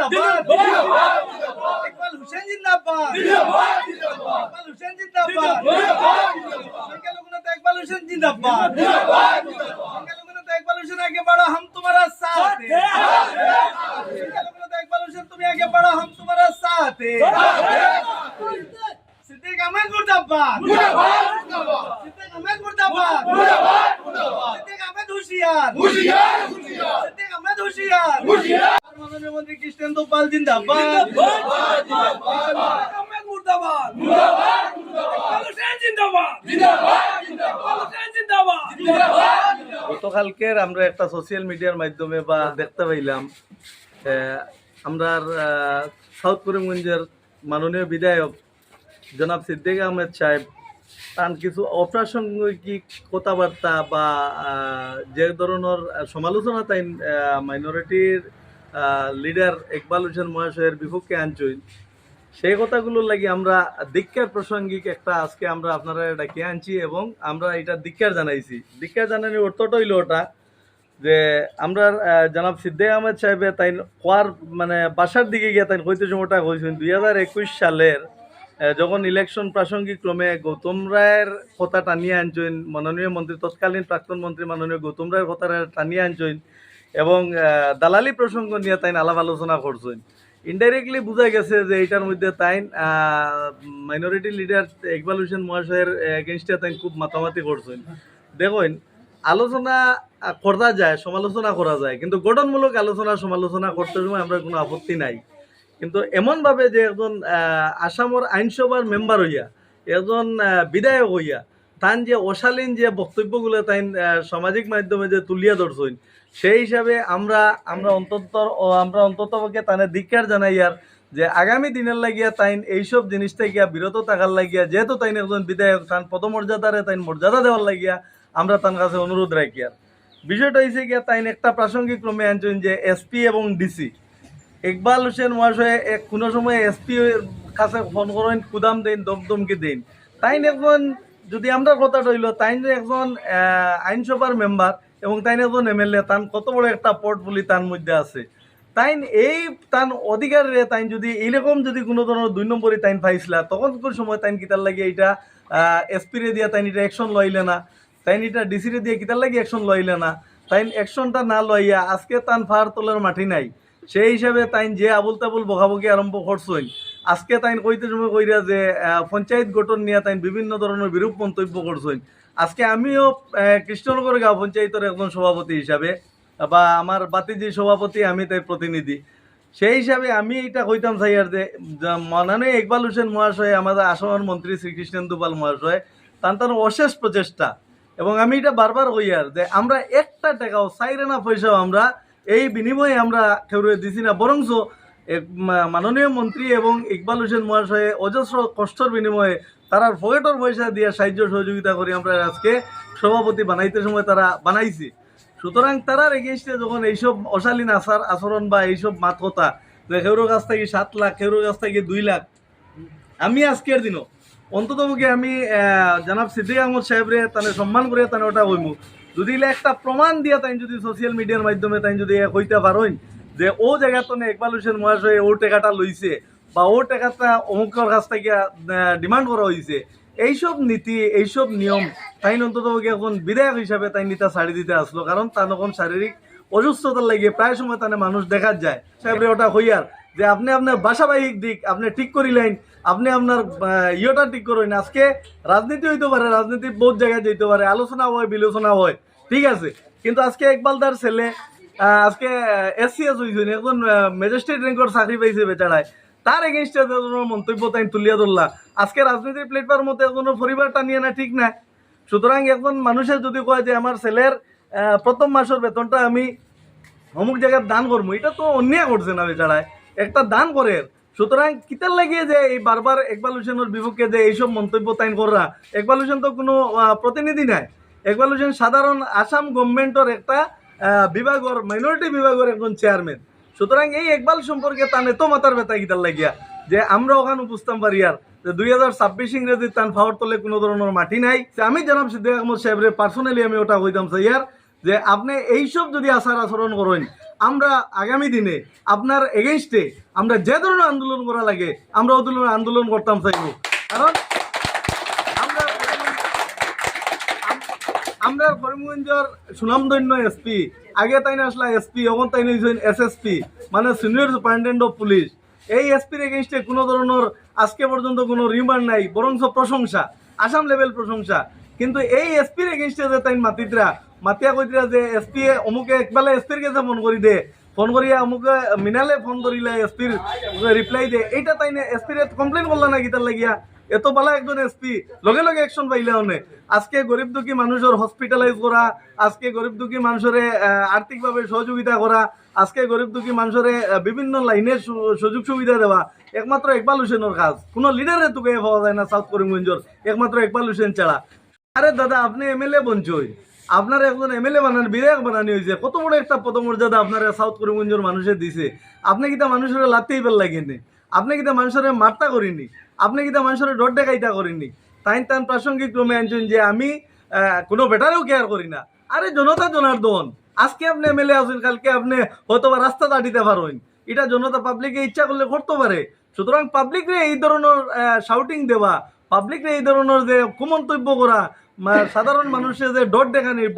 जिंदाबाद। इकबाल हुसैन जिंदाबाद। इकबाल हुसैन जिंदाबाद। इकबाल हुसैन जिंदाबाद। तो तो इकबाल हुसैन आगे बढ़ो हम तुम्हारा साथ है। तो इकबाल हुसैन तुम्हें आगे बढ़ो हम तुम्हारा साथ है। सिद्दीक अहमद मुर्दाबाद। सिद्दीक अहमद मुर्दाबाद। सिद्दीक अहमद होशियार। होशियार। सिद्दीक अहमद होशियार। মন্ত্রী কৃষ্ণেন্দু পাল জিন্দাবাদ। মুর্দাবাদ মুর্দাবাদ। ইকবাল হোসেন জিন্দাবাদ। জিন্দাবাদ ইকবাল হোসেন জিন্দাবাদ। জিন্দাবাদ গতকালকের আমরা একটা সোশ্যাল মিডিয়ার মাধ্যমে বা দেখতে পাইলাম আমরা সাউথ করিমগঞ্জের মাননীয় বিধায়ক জনাব সিদ্দিক আহমেদ সাহেব তার কিছু অপ্রাসঙ্গিক কথাবার্তা বা যে ধরনের সমালোচনা তাই মাইনরিটির লিডার ইকবাল হোসেন মহাশয়ের বিপক্ষে আনছই সেই কথাগুলোর লাগি আমরা দীক্ষার প্রাসঙ্গিক একটা আজকে আমরা আপনারা ডাকিয়ে আনছি এবং আমরা এটা দীক্ষার জানাইছি। দীক্ষার জানানোর অর্থটা হইল ওটা যে আমরা জনাব সিদ্দিক আহমেদ সাহেবে তাই কোয়ার মানে বাসার দিকে গিয়ে তাই কইতে সময়টা কইছেন, দুই হাজার একুশ সালের যখন ইলেকশন প্রাসঙ্গিক ক্রমে গৌতম রায়ের কথা টানিয়ে আনছেন মাননীয় মন্ত্রী, তৎকালীন প্রাক্তন মন্ত্রী মাননীয় গৌতম রায়ের কথা টানিয়ে আনছেন এবং দালালি প্রসঙ্গ নিয়ে তাই আলাপ আলোচনা করছেন। ইনডাইরেক্টলি বোঝা গেছে যে এটার মধ্যে তাই মাইনরিটি লিডার ইকবাল হোসেন মহাশয়ের এগেনস্টে তাই খুব মাতামাতি করছেন। দেখুন, আলোচনা করা যায়, সমালোচনা করা যায়, কিন্তু গঠনমূলক আলোচনা, সমালোচনা করতে সময় আমরা কোনো আপত্তি নাই। কিন্তু এমনভাবে যে একজন আসামর আইনসভার মেম্বার হইয়া, একজন বিধায়ক হইয়া তান যে অশালীন যে বক্তব্যগুলো তাই সামাজিক মাধ্যমে যে তুলিয়া ধরছেন সেই হিসাবে আমরা আমরা অন্তত আমরা অন্তত পক্ষে তানে জানাই জানাইয়ার যে আগামী দিনের লাগিয়া তাইন এইসব জিনিস থেকে বিরত থাকার লাগিয়া, যেহেতু তাইন একজন বিধায়ক তান পদমর্যাদারে তাইন মর্যাদা দেওয়ার লাগিয়া আমরা তার কাছে অনুরোধ রাখি আর। বিষয়টা হয়েছে গিয়া তাইন একটা প্রাসঙ্গিক ক্রমে আনছেন যে এসপি এবং ডিসি। ইকবাল হোসেন মহাশয় এক কোনো সময় এসপি কাছে ফোন করেন, কুদাম দেন, দমদমকে দেন। তাইন একজন, যদি আমরা কথা রইল তাইন একজন আইনসভার মেম্বার এবং তাইন একজন এমএলএ তান কত বড় একটা পোর্টফোলি তার মধ্যে আছে। তাইন এই তান অধিকারে তাইন যদি এইরকম যদি কোনো ধরনের দুই নম্বরই তাইন পাইছিলা, তখন কোন সময় তাইন কিতার লাগে এটা এসপিরে দিয়া তাইন এটা অ্যাকশন লইলে না। তাইন এটা ডিসিরে দিয়ে কিতার লাগে অ্যাকশন লইলে না। তাইন অ্যাকশনটা না লইয়া আজকে তান ফার তোলার মাটি নাই। সেই হিসাবে তাইন যে আবুল তাবুল বকাবকি আরম্ভ করছইন আজকে তাইন কইতে সময় কইরা যে পঞ্চায়েত গঠন নিয়ে তাইন বিভিন্ন ধরনের বিরূপ মন্তব্য করছইন আজকে আমিও কৃষ্ণনগর গাঁও পঞ্চায়েতের একজন সভাপতি হিসাবে, বা আমার বাতিজি সভাপতি, আমি তাই প্রতিনিধি। সেই হিসাবে আমি এটা কইতাম চাই আর যে মাননীয় ইকবাল হোসেন মহাশয়, আমাদের আসামের মন্ত্রী শ্রীকৃষ্ণেন্দু পাল মহাশয় তার তার অশেষ প্রচেষ্টা। এবং আমি এটা বারবার কই আর যে, আমরা একটা টাকাও, চাইরে না পয়সাও আমরা এই বিনিময়ে আমরা কেউরে দিছি না মা- মাননীয় মন্ত্রী এবং ইকবাল হোসেন মহাশয়ে অজস্র কষ্টর বিনিময়ে তারা পকেটর পয়সা দিয়ে সাহায্য সহযোগিতা করে আমরা আজকে সভাপতি বানাইতে সময় তারা বানাইছি। সুতরাং তারার এগেনস্টে যখন এইসব অশালীন আচার, আচরণ বা এইসব মাত কথা, যে কেউর কাছ থেকে সাত লাখ কেউর কাছ থেকে দুই লাখ, আমি আজকের দিনও, অন্ততপক্ষে আমি জানাব সিদ্দিক আহমদ সাহেবরে তানে সম্মান করে তানে ওটা কইমু যদি একটা প্রমাণ দিয়া তাই যদি সোশ্যাল মিডিয়ার মাধ্যমে তাই যদি কইতে পারেন যে ও জায়গা তো ইকবাল হোসেন মহাশয় ও টাকাটা লইছে বা ও টাকাটা অমুকের কাছ থেকে ডিমান্ড করা হয়েছে এইসব নীতি, এইসব নিয়ম তাই অন্তত এখন বিধায়ক হিসাবে তাই নিতা ছাড়ি দিতে আসলো। কারণ তার এখন শারীরিক অসুস্থতার লাগিয়ে প্রায় সময় তানে মানুষ দেখা যায়। সাহেবরে ওটা হইয়ার যে আপনি আপনার বাসাবাহিক দিক, আপনি ঠিক করিলেন, আপনি আপনার ইয়েটা ঠিক করেন আজকে রাজনীতি হইতে পারে, রাজনীতি বহুত জায়গায় যেতে পারে, আলোচনা হয়, বিলোচনা হয়, ঠিক আছে। কিন্তু আজকে একবালদার ছেলে আজকে এসসিএস হয়েছে একজন ম্যাজিস্ট্রেট র্যাঙ্কর চাকরি পাইছে বেচারায় তার এগেনস্টে মন্তব্য তাই তুলিয়া ধরলা আজকে রাজনীতির প্লেটফর্ম মতো একজনের পরিবারটা নিয়ে না ঠিক না সুতরাং একজন মানুষের যদি কয় যে আমার ছেলের প্রথম মাসের বেতনটা আমি অমুক জায়গায় দান করব এটা তো অন্যায় করছে না বেচারায় একটা দান করে সুতরাং কিতার লাগিয়ে যে এই বারবার ইকবাল হোসেনের বিপক্ষে যে এইসব মন্তব্য তাইন করা ইকবাল হোসেন তো কোনো প্রতিনিধি নাই। ইকবাল হোসেন সাধারণ আসাম গভর্নমেন্টর একটা বিভাগর মাইনরিটি বিভাগের একজন চেয়ারম্যান সুতরাং এই একবাল সম্পর্কে তান এত মাথার ব্যথা লাগিয়া, যে আমরা ওখানে বুঝতাম পারি আর, যে দুই হাজার ছাব্বিশ ইংরেজি তান ফাওয়ার তলে কোনো ধরনের মাটি নাই। আমি জানাব সিদ্দিক আহমদ সাহেবের পার্সোনালি আমি ওটা কইতাম স্যার যে আপনি এইসব যদি আচার আচরণ করেন, আমরা আগামী দিনে আপনার এগেনস্টে আমরা যে ধরনের আন্দোলন করা লাগে, আমরা ও ধরনের আন্দোলন করতাম চাইব। কারণ আমরা আমরা করিমগঞ্জের সুনামধন্য এসপি আগে তাই না আসলা এসপি এখন তাই নিয়েছেন এসএসপি মানে সিনিয়র সুপারিনটেন্ডেন্ট অফ পুলিশ এই এসপির এগেনস্টে কোনো ধরনের আজকে পর্যন্ত কোনো রিমান্ড নাই, বরঞ্চ প্রশংসা, আসাম লেভেল প্রশংসা। কিন্তু এই এসপির এগেনস্টে যে তাই মাতিতরা, মাতিয়া কইতরা যে এসপি অমুকে একবেলা এসপির কাছে ফোন করি দে, ফোন করিয়া অমুকে মিনালে ফোন করিলে এসপির রিপ্লাই দে, এইটা তাই না এসপির কমপ্লেন করলা না গীতার লাগিয়া? এত বালা একজন এসপি। লগে লগে অ্যাকশন পাইলে অনে আজকে গরিব দুঃখী মানুষের হসপিটালাইজ করা, আজকে গরিব দুঃখী মানুষের আর্থিকভাবে সহযোগিতা করা, আজকে গরিব দুঃখী মানুষের বিভিন্ন লাইনের সুযোগ সুবিধা দেওয়া, একমাত্র ইকবাল হোসেনের কাজ। কোনো লিডারে তোকে পাওয়া যায় না সাউথ করিমগঞ্জের একমাত্র ইকবাল হোসেন ছাড়া। আরে দাদা, আপনি এমএলএ বঞ্চই। আপনার একজন এমএলএ বানান, বিধায়ক বানানি হয়েছে কত বড় একটা পদমর্যাদা আপনার সাউথ করিমগঞ্জের মানুষের দিছে। আপনি কিতা মানুষের লাতেই বেল লাগেনি আপনি কিতা মানুষের মার্তা করিনি? আপনি কিতা মানুষের ডর দেখাইতা করিনি? তাই তান প্রাসঙ্গিক ক্রমে আনছেন যে আমি কোনো বেটারেও কেয়ার করি না। আরে জনতা জনার্দন আজকে আপনি এমএলএ আছেন, কালকে আপনি হয়তো বা রাস্তা দাঁড়িতে পারেন এটা জনতা পাবলিকে ইচ্ছা করলে করতে পারে। সুতরাং পাবলিকরে এই ধরনের শাউটিং দেওয়া পাবলিকরে এই ধরনের যে কুমন্তব্য করা সাধারণ মানুষের যে ডট দেখানি